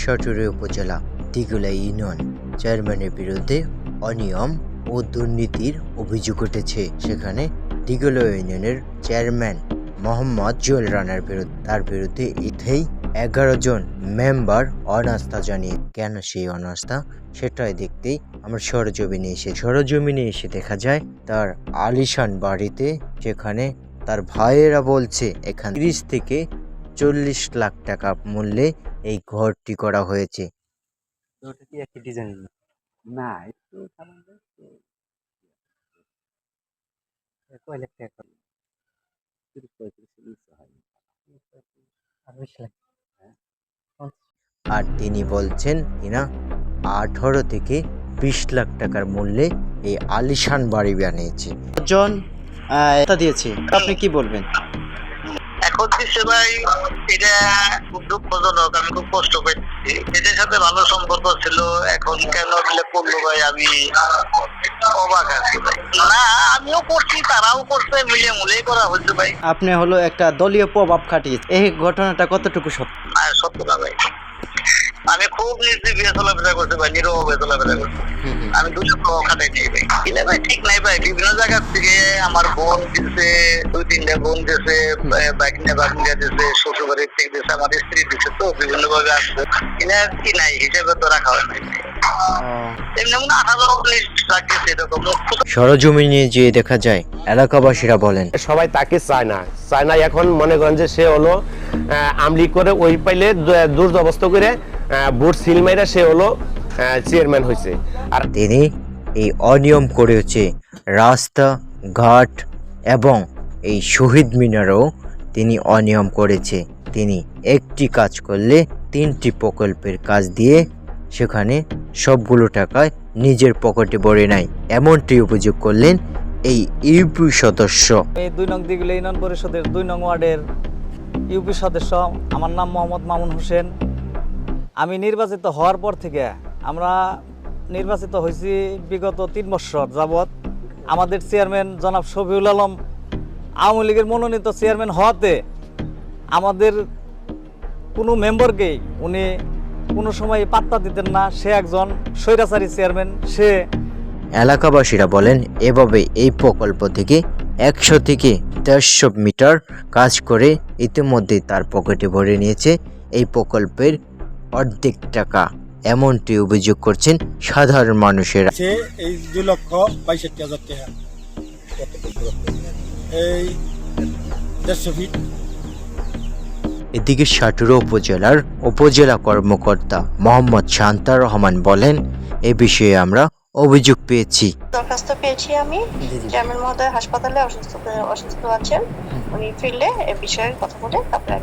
সটুরি উপজেলা দিগুলা ইউনিয়ন চেয়ারম্যানের বিরুদ্ধে অনিয়ম ও দুর্নীতির অভিযোগ উঠেছে। সেখানে দিগুলা ইউনিয়নের চেয়ারম্যান মোহাম্মদ জুয়েল রানার বিরুদ্ধে, তার বিরুদ্ধে ইথেই এগারো জন মেম্বার অনাস্থা জানিয়ে, কেন সেই অনাস্থা? সেটাই দেখতেই আমরা সরজমিনে এসে সরজমিনে এসে দেখা যায়, তার আলিশান বাড়িতে যেখানে তার ভাইয়েরা বলছে, এখানে তিরিশ থেকে চল্লিশ লাখ টাকা মূল্যে এই ঘরটি করা হয়েছে। ওটা কি একই ডিজাইন না একটু কয় লাখ টাকা করে? তিরিশ পঁয়ত্রিশ ইঞ্চি হয়। আর তিনি বলছেন কিনা আঠারো থেকে বিশ লাখ টাকার মূল্যে এই আলিশান বাড়ি বানিয়েছে। জন দিয়েছে। আপনি কি বলবেন? দিচ্ছে ভাই এটা খুব দুঃখজনক আমি খুব কষ্ট পেয়েছি। এদের সাথে ভালো সম্পর্ক ছিল এখন কেন দিলে করল ভাই আমি অবাক আছি ভাই। না আমিও করছি তারাও করছে মিলে মুলেই করা হচ্ছে ভাই। আপনি হলো একটা দলীয় প্রভাব খাটিয়েছে এই ঘটনাটা কতটুকু সত্য? আর সত্য না ভাই। আমি খুব নির্দিবিয়ে চলাফেরা করছি ভাই নিরব নীরবে চলাফেরা করছি। আমি দুশো প্রভাব খাটাই নেই ভাই। কিলে ভাই ঠিক নাই ভাই বিভিন্ন জায়গা থেকে আমার বোন দিচ্ছে দুই তিনটা বোন দিচ্ছে বাগিনা বাগিনা দিচ্ছে শ্বশুর বাড়ির থেকে দিচ্ছে আমার স্ত্রী দিচ্ছে তো বিভিন্ন ভাবে আসছে। কিনে কি নাই হিসেবে তো রাখা হয় নাই। মনে সরজমিনে যেয়ে দেখা যায় এলাকাবাসীরা বলেন। সবাই তাকে চায় না চায় না। এখন মনে করেন যে সে হলো আমলি করে ওই পাইলে দুর্দবস্থ করে বুট সিল মাইরা সে হলো চেয়ারম্যান হয়েছে আর তিনি এই অনিয়ম করেছে রাস্তা, ঘাট এবং এই শহীদ মিনারও তিনি অনিয়ম করেছে। তিনি একটি কাজ করলে তিনটি প্রকল্পের কাজ দিয়ে সেখানে সবগুলো টাকায় নিজের পকেটে ভরে নেয়। এমনটি অভিযোগ করলেন এই ইউপি সদস্য। এই দুই নং দিগুলি ইউনিয়ন পরিষদের দুই নং ওয়ার্ডের ইউপি সদস্য। আমার নাম মোহাম্মদ মামুন হোসেন। আমি নির্বাচিত হওয়ার পর থেকে আমরা নির্বাচিত হয়েছি বিগত তিন বছর যাবৎ। আমাদের চেয়ারম্যান জনাব শফিউল আলম আওয়ামী লীগের মনোনীত চেয়ারম্যান হওয়াতে আমাদের কোনো মেম্বারকেই উনি কোনো সময় পাত্তা দিতেন না। সে একজন স্বৈরাচারী চেয়ারম্যান, সে এলাকাবাসীরা বলেন, এভাবে এই প্রকল্প থেকে একশো থেকে দেড়শো মিটার কাজ করে ইতিমধ্যে তার পকেটে ভরে নিয়েছে। এই প্রকল্পের অর্ধেক টাকা। এমনটি অভিযোগ করছেন সাধারণ মানুষেরা। এই দুই লক্ষ হাজার টাকা। এই দেড়শো ফিট এদিকে সাটুরা উপজেলার উপজেলা কর্মকর্তা মোহাম্মদ শান্তা রহমান বলেন এ বিষয়ে আমরা অভিযোগ পেয়েছি। দরখাস্ত পেয়েছি আমি চেয়ারম্যান মহোদয় হাসপাতালে অসুস্থ অসুস্থ আছেন। উনি ফিরলে এ বিষয়ে কথা বলে তারপরে